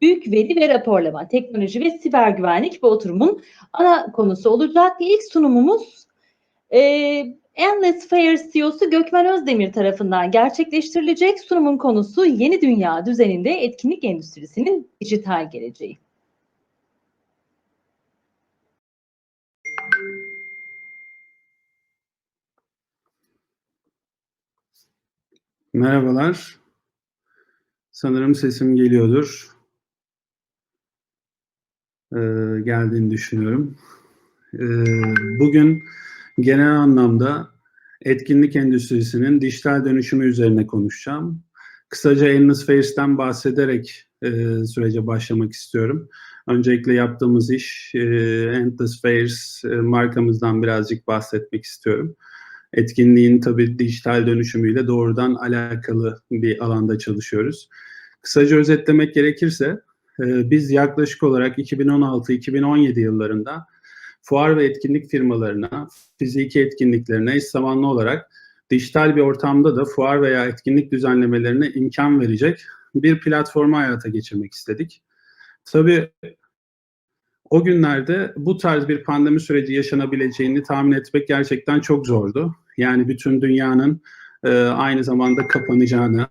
Büyük veri ve raporlama, teknoloji ve siber güvenlik bu oturumun ana konusu olacak. İlk sunumumuz e, Endless Fair CEO'su Gökmen Özdemir tarafından gerçekleştirilecek. Sunumun konusu yeni dünya düzeninde etkinlik endüstrisinin dijital geleceği. Merhabalar. Sanırım sesim geliyordur. Ee, geldiğini düşünüyorum. Ee, bugün genel anlamda etkinlik endüstrisinin dijital dönüşümü üzerine konuşacağım. Kısaca Endless Fairs'ten bahsederek e, sürece başlamak istiyorum. Öncelikle yaptığımız iş e, Endless Fairs e, markamızdan birazcık bahsetmek istiyorum etkinliğin tabii dijital dönüşümüyle doğrudan alakalı bir alanda çalışıyoruz. Kısaca özetlemek gerekirse e, biz yaklaşık olarak 2016-2017 yıllarında fuar ve etkinlik firmalarına, fiziki etkinliklerine eş zamanlı olarak dijital bir ortamda da fuar veya etkinlik düzenlemelerine imkan verecek bir platformu hayata geçirmek istedik. Tabii o günlerde bu tarz bir pandemi süreci yaşanabileceğini tahmin etmek gerçekten çok zordu. Yani bütün dünyanın e, aynı zamanda kapanacağını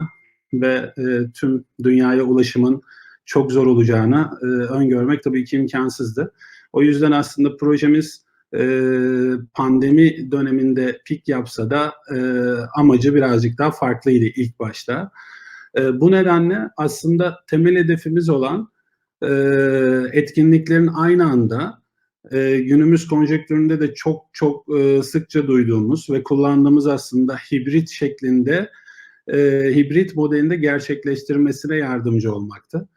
ve e, tüm dünyaya ulaşımın çok zor olacağını e, öngörmek tabii ki imkansızdı. O yüzden aslında projemiz e, pandemi döneminde pik yapsa da e, amacı birazcık daha farklıydı ilk başta. E, bu nedenle aslında temel hedefimiz olan e, etkinliklerin aynı anda e, günümüz konjektüründe de çok çok e, sıkça duyduğumuz ve kullandığımız aslında hibrit şeklinde e, hibrit modelinde gerçekleştirmesine yardımcı olmaktı.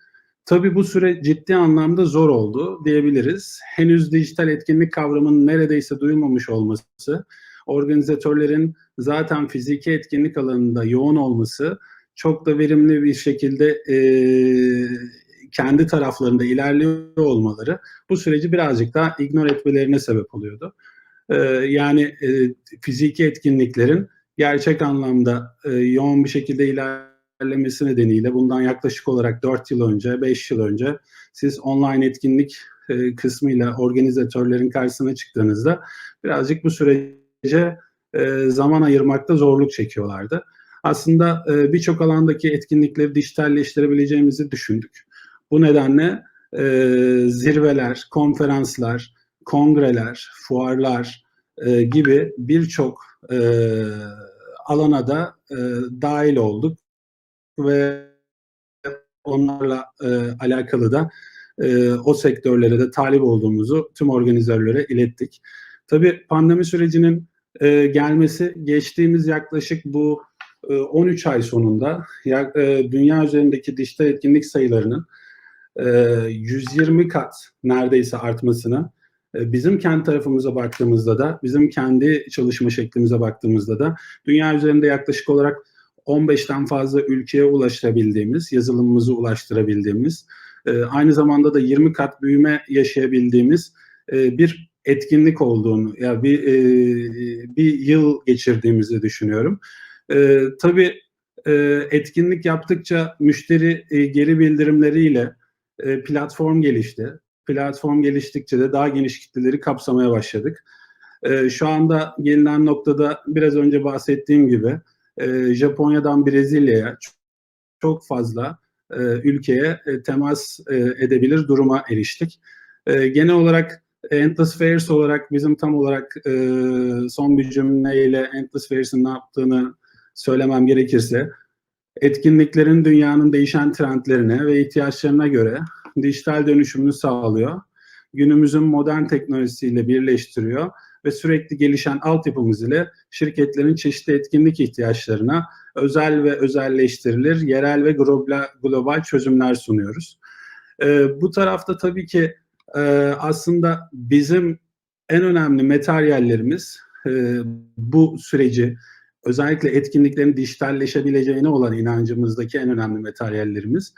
Tabii bu süre ciddi anlamda zor oldu diyebiliriz. Henüz dijital etkinlik kavramının neredeyse duyulmamış olması, organizatörlerin zaten fiziki etkinlik alanında yoğun olması çok da verimli bir şekilde e, kendi taraflarında ilerliyor olmaları bu süreci birazcık daha ignore etmelerine sebep oluyordu. Ee, yani e, fiziki etkinliklerin gerçek anlamda e, yoğun bir şekilde ilerlemesi nedeniyle bundan yaklaşık olarak 4 yıl önce, 5 yıl önce siz online etkinlik e, kısmıyla organizatörlerin karşısına çıktığınızda birazcık bu sürece e, zaman ayırmakta zorluk çekiyorlardı. Aslında e, birçok alandaki etkinlikleri dijitalleştirebileceğimizi düşündük. Bu nedenle e, zirveler, konferanslar, kongreler, fuarlar gibi birçok alana da dahil olduk ve onlarla e, alakalı da e, o sektörlere de talip olduğumuzu tüm organizatörlere ilettik. Tabii pandemi sürecinin e, gelmesi geçtiğimiz yaklaşık bu e, 13 ay sonunda ya, e, dünya üzerindeki dijital etkinlik sayılarının 120 kat neredeyse artmasını bizim kendi tarafımıza baktığımızda da bizim kendi çalışma şeklimize baktığımızda da dünya üzerinde yaklaşık olarak 15'ten fazla ülkeye ulaştırabildiğimiz, yazılımımızı ulaştırabildiğimiz, aynı zamanda da 20 kat büyüme yaşayabildiğimiz bir etkinlik olduğunu, ya yani bir bir yıl geçirdiğimizi düşünüyorum. Tabii etkinlik yaptıkça müşteri geri bildirimleriyle e, platform gelişti. Platform geliştikçe de daha geniş kitleleri kapsamaya başladık. E, şu anda gelinen noktada biraz önce bahsettiğim gibi e, Japonya'dan Brezilya'ya çok fazla e, ülkeye e, temas e, edebilir duruma eriştik. Genel olarak Endless Fairs olarak bizim tam olarak son bir cümleyle Endless Fairs'in ne yaptığını söylemem gerekirse etkinliklerin dünyanın değişen trendlerine ve ihtiyaçlarına göre dijital dönüşümünü sağlıyor. Günümüzün modern teknolojisiyle birleştiriyor ve sürekli gelişen altyapımız ile şirketlerin çeşitli etkinlik ihtiyaçlarına özel ve özelleştirilir, yerel ve global, çözümler sunuyoruz. Ee, bu tarafta tabii ki e, aslında bizim en önemli materyallerimiz e, bu süreci özellikle etkinliklerin dijitalleşebileceğine olan inancımızdaki en önemli materyallerimiz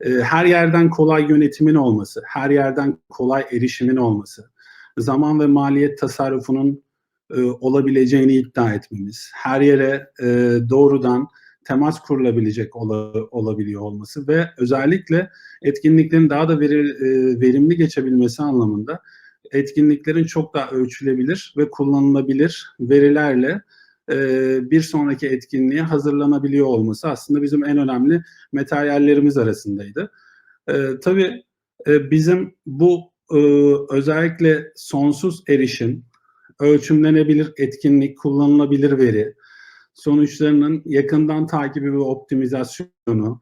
e, her yerden kolay yönetimin olması, her yerden kolay erişimin olması, zaman ve maliyet tasarrufunun e, olabileceğini iddia etmemiz, her yere e, doğrudan temas kurulabilecek ola- olabiliyor olması ve özellikle etkinliklerin daha da veri- e, verimli geçebilmesi anlamında etkinliklerin çok daha ölçülebilir ve kullanılabilir verilerle e, bir sonraki etkinliğe hazırlanabiliyor olması aslında bizim en önemli materyallerimiz arasındaydı. E, tabii e, bizim bu e, özellikle sonsuz erişim, ölçümlenebilir etkinlik, kullanılabilir veri, sonuçlarının yakından takibi ve optimizasyonu,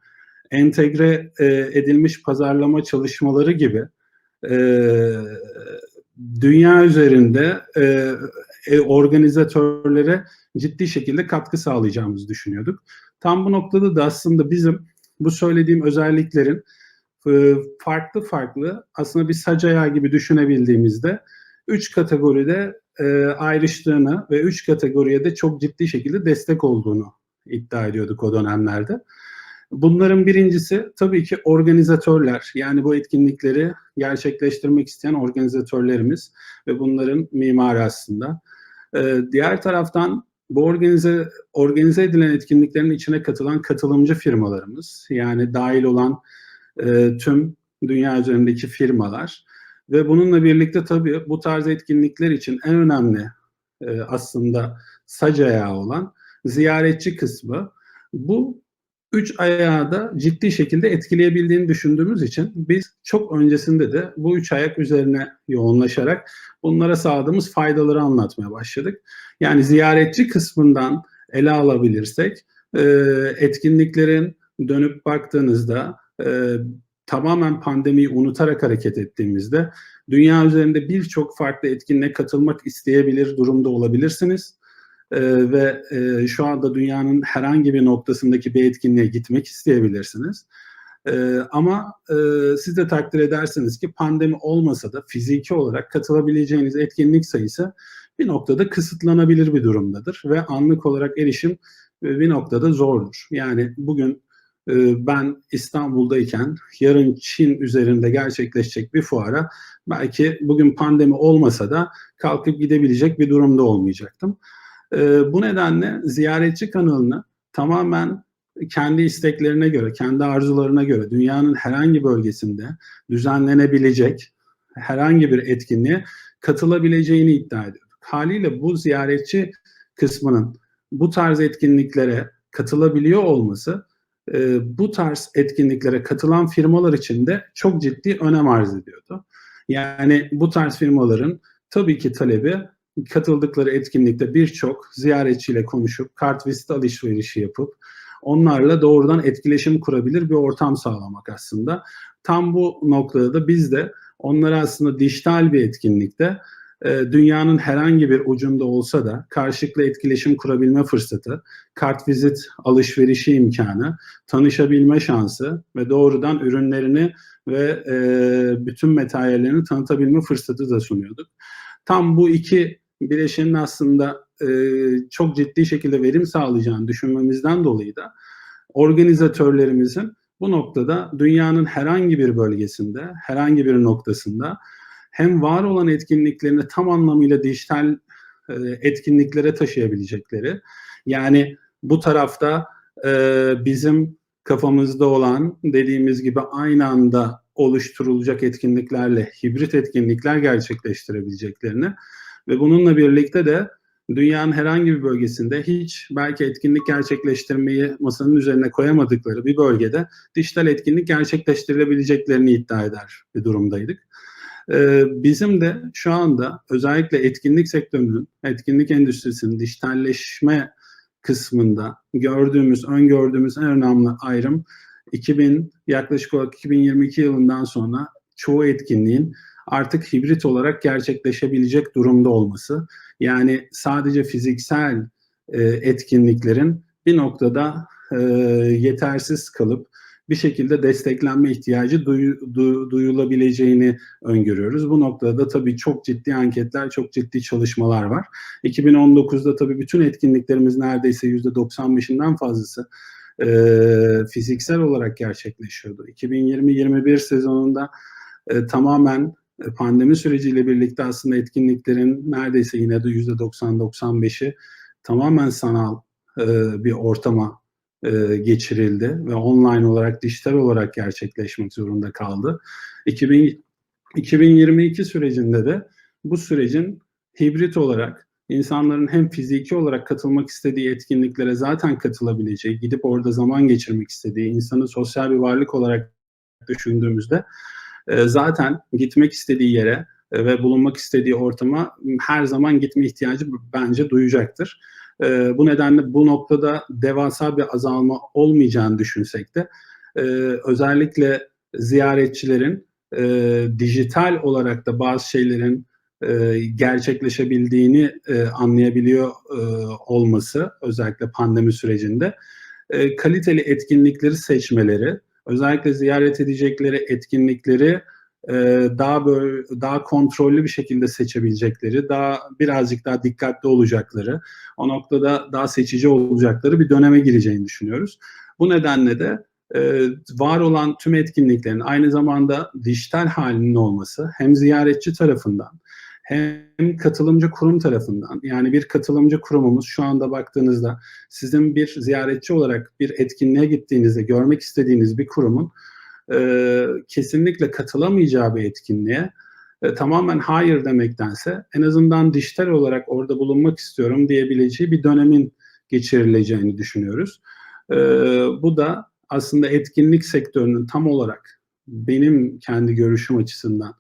entegre e, edilmiş pazarlama çalışmaları gibi e, dünya üzerinde e, organizatörlere ciddi şekilde katkı sağlayacağımızı düşünüyorduk. Tam bu noktada da aslında bizim bu söylediğim özelliklerin farklı farklı aslında bir sac ayağı gibi düşünebildiğimizde üç kategoride e, ayrıştığını ve üç kategoriye de çok ciddi şekilde destek olduğunu iddia ediyorduk o dönemlerde. Bunların birincisi tabii ki organizatörler. Yani bu etkinlikleri gerçekleştirmek isteyen organizatörlerimiz ve bunların mimarı aslında. Ee, diğer taraftan bu organize organize edilen etkinliklerin içine katılan katılımcı firmalarımız, yani dahil olan e, tüm dünya üzerindeki firmalar ve bununla birlikte tabii bu tarz etkinlikler için en önemli e, aslında sac ayağı olan ziyaretçi kısmı. Bu üç ayağı da ciddi şekilde etkileyebildiğini düşündüğümüz için biz çok öncesinde de bu üç ayak üzerine yoğunlaşarak bunlara sağladığımız faydaları anlatmaya başladık. Yani ziyaretçi kısmından ele alabilirsek e, etkinliklerin dönüp baktığınızda e, tamamen pandemiyi unutarak hareket ettiğimizde dünya üzerinde birçok farklı etkinliğe katılmak isteyebilir durumda olabilirsiniz. Ee, ve e, şu anda dünyanın herhangi bir noktasındaki bir etkinliğe gitmek isteyebilirsiniz. Ee, ama e, siz de takdir edersiniz ki pandemi olmasa da fiziki olarak katılabileceğiniz etkinlik sayısı bir noktada kısıtlanabilir bir durumdadır ve anlık olarak erişim e, bir noktada zordur. Yani bugün ben İstanbul'dayken yarın Çin üzerinde gerçekleşecek bir fuara belki bugün pandemi olmasa da kalkıp gidebilecek bir durumda olmayacaktım. E, bu nedenle ziyaretçi kanalını tamamen kendi isteklerine göre, kendi arzularına göre dünyanın herhangi bölgesinde düzenlenebilecek herhangi bir etkinliğe katılabileceğini iddia ediyorduk. Haliyle bu ziyaretçi kısmının bu tarz etkinliklere katılabiliyor olması e, bu tarz etkinliklere katılan firmalar için de çok ciddi önem arz ediyordu. Yani bu tarz firmaların tabii ki talebi katıldıkları etkinlikte birçok ziyaretçiyle konuşup kart vizit alışverişi yapıp onlarla doğrudan etkileşim kurabilir bir ortam sağlamak aslında. Tam bu noktada da biz de onlara aslında dijital bir etkinlikte dünyanın herhangi bir ucunda olsa da karşılıklı etkileşim kurabilme fırsatı, kart vizit alışverişi imkanı, tanışabilme şansı ve doğrudan ürünlerini ve e, bütün materyallerini tanıtabilme fırsatı da sunuyorduk. Tam bu iki bileşenin aslında e, çok ciddi şekilde verim sağlayacağını düşünmemizden dolayı da organizatörlerimizin bu noktada dünyanın herhangi bir bölgesinde, herhangi bir noktasında hem var olan etkinliklerini tam anlamıyla dijital e, etkinliklere taşıyabilecekleri, yani bu tarafta e, bizim kafamızda olan dediğimiz gibi aynı anda oluşturulacak etkinliklerle hibrit etkinlikler gerçekleştirebileceklerini ve bununla birlikte de dünyanın herhangi bir bölgesinde hiç belki etkinlik gerçekleştirmeyi masanın üzerine koyamadıkları bir bölgede dijital etkinlik gerçekleştirilebileceklerini iddia eder bir durumdaydık. Ee, bizim de şu anda özellikle etkinlik sektörünün, etkinlik endüstrisinin dijitalleşme kısmında gördüğümüz, öngördüğümüz en önemli ayrım 2000 yaklaşık olarak 2022 yılından sonra çoğu etkinliğin artık hibrit olarak gerçekleşebilecek durumda olması. Yani sadece fiziksel e, etkinliklerin bir noktada e, yetersiz kalıp bir şekilde desteklenme ihtiyacı duyu, du, duyulabileceğini öngörüyoruz. Bu noktada da tabii çok ciddi anketler, çok ciddi çalışmalar var. 2019'da tabii bütün etkinliklerimiz neredeyse %95'inden fazlası e, fiziksel olarak gerçekleşiyordu. 2020-21 sezonunda e, tamamen pandemi süreciyle birlikte aslında etkinliklerin neredeyse yine de %90-95'i tamamen sanal e, bir ortama e, geçirildi ve online olarak, dijital olarak gerçekleşmek zorunda kaldı. 2000, 2022 sürecinde de bu sürecin hibrit olarak insanların hem fiziki olarak katılmak istediği etkinliklere zaten katılabileceği, gidip orada zaman geçirmek istediği, insanı sosyal bir varlık olarak düşündüğümüzde e, zaten gitmek istediği yere e, ve bulunmak istediği ortama her zaman gitme ihtiyacı bence duyacaktır. E, bu nedenle bu noktada devasa bir azalma olmayacağını düşünsek de e, özellikle ziyaretçilerin e, dijital olarak da bazı şeylerin e, gerçekleşebildiğini e, anlayabiliyor e, olması özellikle pandemi sürecinde e, kaliteli etkinlikleri seçmeleri, özellikle ziyaret edecekleri etkinlikleri e, daha böyle daha kontrollü bir şekilde seçebilecekleri, daha birazcık daha dikkatli olacakları, o noktada daha seçici olacakları bir döneme gireceğini düşünüyoruz. Bu nedenle de e, var olan tüm etkinliklerin aynı zamanda dijital halinin olması hem ziyaretçi tarafından hem katılımcı kurum tarafından yani bir katılımcı kurumumuz şu anda baktığınızda sizin bir ziyaretçi olarak bir etkinliğe gittiğinizde görmek istediğiniz bir kurumun e, kesinlikle katılamayacağı bir etkinliğe e, tamamen hayır demektense en azından dijital olarak orada bulunmak istiyorum diyebileceği bir dönemin geçirileceğini düşünüyoruz. E, bu da aslında etkinlik sektörünün tam olarak benim kendi görüşüm açısından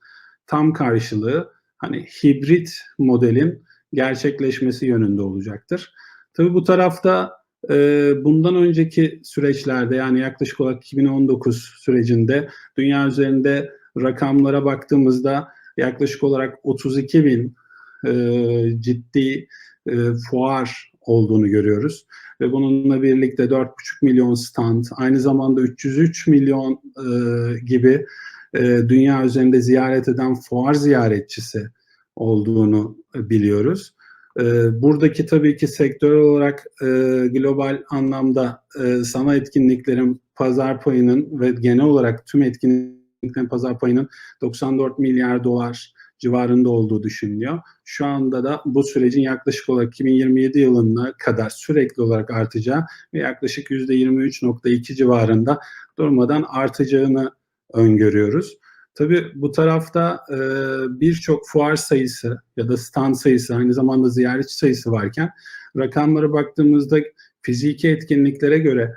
tam karşılığı hani hibrit modelin gerçekleşmesi yönünde olacaktır. Tabii bu tarafta bundan önceki süreçlerde yani yaklaşık olarak 2019 sürecinde dünya üzerinde rakamlara baktığımızda yaklaşık olarak 32 bin e, ciddi e, fuar olduğunu görüyoruz. Ve bununla birlikte 4,5 milyon stand, aynı zamanda 303 milyon e, gibi dünya üzerinde ziyaret eden fuar ziyaretçisi olduğunu biliyoruz. E, buradaki tabii ki sektör olarak e, global anlamda e, sana etkinliklerin pazar payının ve genel olarak tüm etkinliklerin pazar payının 94 milyar dolar civarında olduğu düşünülüyor. Şu anda da bu sürecin yaklaşık olarak 2027 yılına kadar sürekli olarak artacağı ve yaklaşık %23.2 civarında durmadan artacağını öngörüyoruz. Tabii bu tarafta e, birçok fuar sayısı ya da stand sayısı aynı zamanda ziyaretçi sayısı varken rakamlara baktığımızda fiziki etkinliklere göre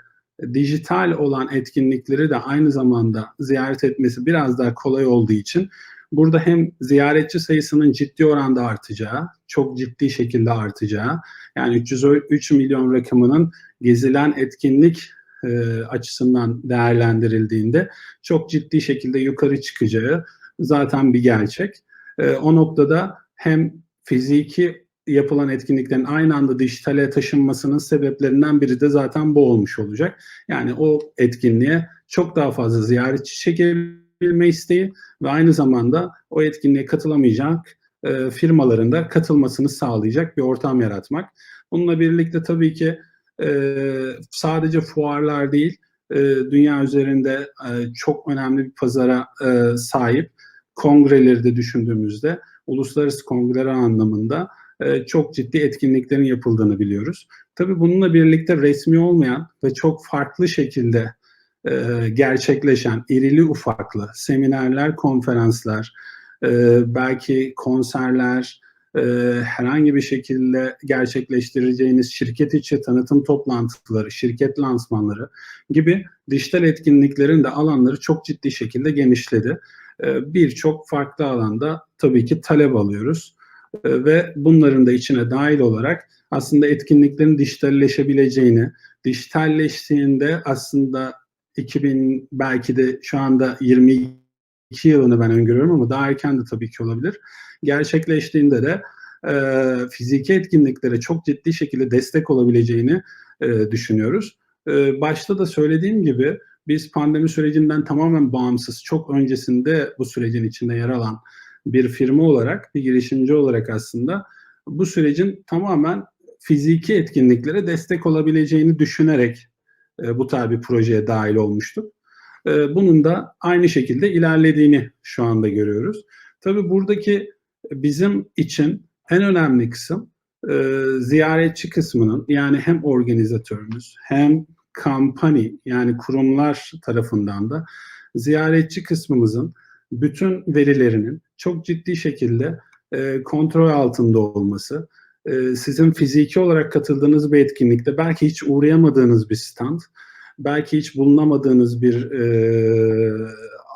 dijital olan etkinlikleri de aynı zamanda ziyaret etmesi biraz daha kolay olduğu için burada hem ziyaretçi sayısının ciddi oranda artacağı, çok ciddi şekilde artacağı, yani 303 milyon rakamının gezilen etkinlik e, açısından değerlendirildiğinde çok ciddi şekilde yukarı çıkacağı zaten bir gerçek. E, o noktada hem fiziki yapılan etkinliklerin aynı anda dijitale taşınmasının sebeplerinden biri de zaten bu olmuş olacak. Yani o etkinliğe çok daha fazla ziyaretçi çekebilme isteği ve aynı zamanda o etkinliğe katılamayacak e, firmaların da katılmasını sağlayacak bir ortam yaratmak. Bununla birlikte tabii ki sadece fuarlar değil, e, dünya üzerinde e, çok önemli bir pazara e, sahip kongreleri de düşündüğümüzde uluslararası kongreler anlamında çok ciddi etkinliklerin yapıldığını biliyoruz. Tabii bununla birlikte resmi olmayan ve çok farklı şekilde gerçekleşen irili ufaklı seminerler, konferanslar, belki konserler, e, herhangi bir şekilde gerçekleştireceğiniz şirket içi tanıtım toplantıları, şirket lansmanları gibi dijital etkinliklerin de alanları çok ciddi şekilde genişledi. E, Birçok farklı alanda tabii ki talep alıyoruz e, ve bunların da içine dahil olarak aslında etkinliklerin dijitalleşebileceğini, dijitalleştiğinde aslında 2000 belki de şu anda 22 yılını ben öngörüyorum ama daha erken de tabii ki olabilir gerçekleştiğinde de e, fiziki etkinliklere çok ciddi şekilde destek olabileceğini e, düşünüyoruz. E, başta da söylediğim gibi biz pandemi sürecinden tamamen bağımsız, çok öncesinde bu sürecin içinde yer alan bir firma olarak, bir girişimci olarak aslında bu sürecin tamamen fiziki etkinliklere destek olabileceğini düşünerek e, bu tarz bir projeye dahil olmuştuk. E, bunun da aynı şekilde ilerlediğini şu anda görüyoruz. Tabii buradaki bizim için en önemli kısım e, ziyaretçi kısmının yani hem organizatörümüz hem company yani kurumlar tarafından da ziyaretçi kısmımızın bütün verilerinin çok ciddi şekilde e, kontrol altında olması, e, sizin fiziki olarak katıldığınız bir etkinlikte belki hiç uğrayamadığınız bir stand, belki hiç bulunamadığınız bir e,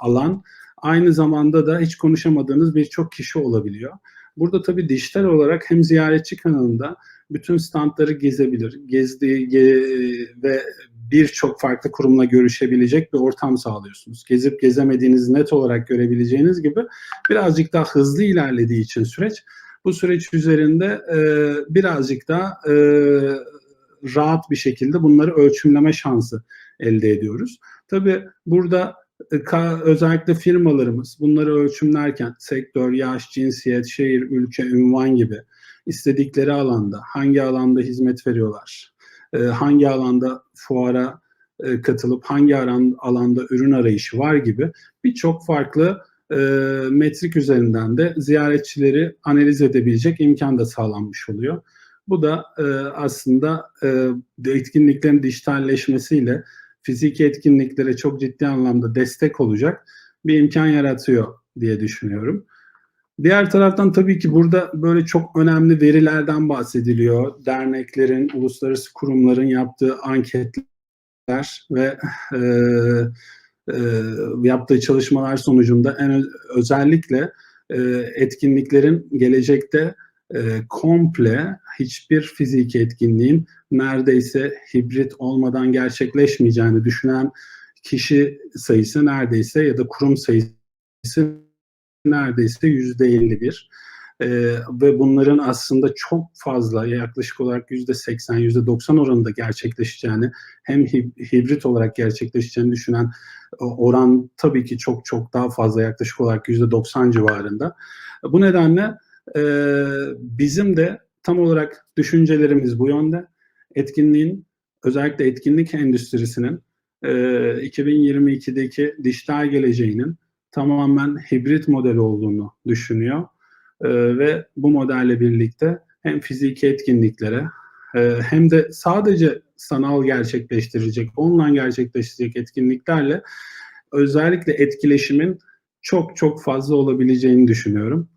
alan, aynı zamanda da hiç konuşamadığınız birçok kişi olabiliyor. Burada tabii dijital olarak hem ziyaretçi kanalında bütün standları gezebilir, gezdiği ge- ve birçok farklı kurumla görüşebilecek bir ortam sağlıyorsunuz. Gezip gezemediğinizi net olarak görebileceğiniz gibi birazcık daha hızlı ilerlediği için süreç, bu süreç üzerinde e, birazcık daha e, rahat bir şekilde bunları ölçümleme şansı elde ediyoruz. Tabii burada e, özellikle firmalarımız bunları ölçümlerken sektör, yaş, cinsiyet, şehir, ülke, ünvan gibi istedikleri alanda, hangi alanda hizmet veriyorlar, e, hangi alanda fuara e, katılıp hangi alanda ürün arayışı var gibi birçok farklı metrik üzerinden de ziyaretçileri analiz edebilecek imkan da sağlanmış oluyor. Bu da e, aslında e, etkinliklerin dijitalleşmesiyle fiziki etkinliklere çok ciddi anlamda destek olacak bir imkan yaratıyor diye düşünüyorum. Diğer taraftan tabii ki burada böyle çok önemli verilerden bahsediliyor. Derneklerin, uluslararası kurumların yaptığı anketler ve e, e, yaptığı çalışmalar sonucunda en özellikle e, etkinliklerin gelecekte e, komple hiçbir fiziki etkinliğin neredeyse hibrit olmadan gerçekleşmeyeceğini düşünen kişi sayısı neredeyse ya da kurum sayısı neredeyse yüzde 51. Ee, ve bunların aslında çok fazla yaklaşık olarak yüzde 80 yüzde 90 oranında gerçekleşeceğini hem hib- hibrit olarak gerçekleşeceğini düşünen o- oran tabii ki çok çok daha fazla yaklaşık olarak yüzde 90 civarında. Bu nedenle e, bizim de tam olarak düşüncelerimiz bu yönde. Etkinliğin özellikle etkinlik endüstrisinin e, 2022'deki dijital geleceğinin tamamen hibrit model olduğunu düşünüyor. E, ve bu modelle birlikte hem fiziki etkinliklere e, hem de sadece sanal gerçekleştirecek, online gerçekleştirecek etkinliklerle özellikle etkileşimin çok çok fazla olabileceğini düşünüyorum.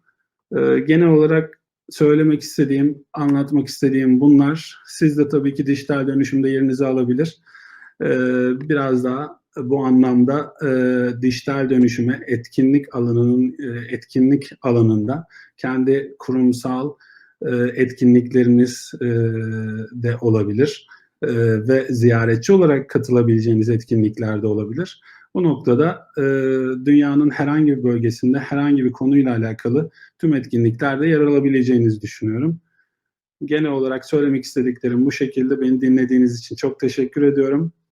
E, genel olarak söylemek istediğim, anlatmak istediğim bunlar. Siz de tabii ki dijital dönüşümde yerinizi alabilir. E, biraz daha bu anlamda e, dijital dönüşüme etkinlik alanının e, etkinlik alanında kendi kurumsal e, etkinlikleriniz e, de olabilir E, ve ziyaretçi olarak katılabileceğiniz etkinlikler de olabilir. Bu noktada e, dünyanın herhangi bir bölgesinde herhangi bir konuyla alakalı tüm etkinliklerde yer alabileceğinizi düşünüyorum. Genel olarak söylemek istediklerim bu şekilde. Beni dinlediğiniz için çok teşekkür ediyorum.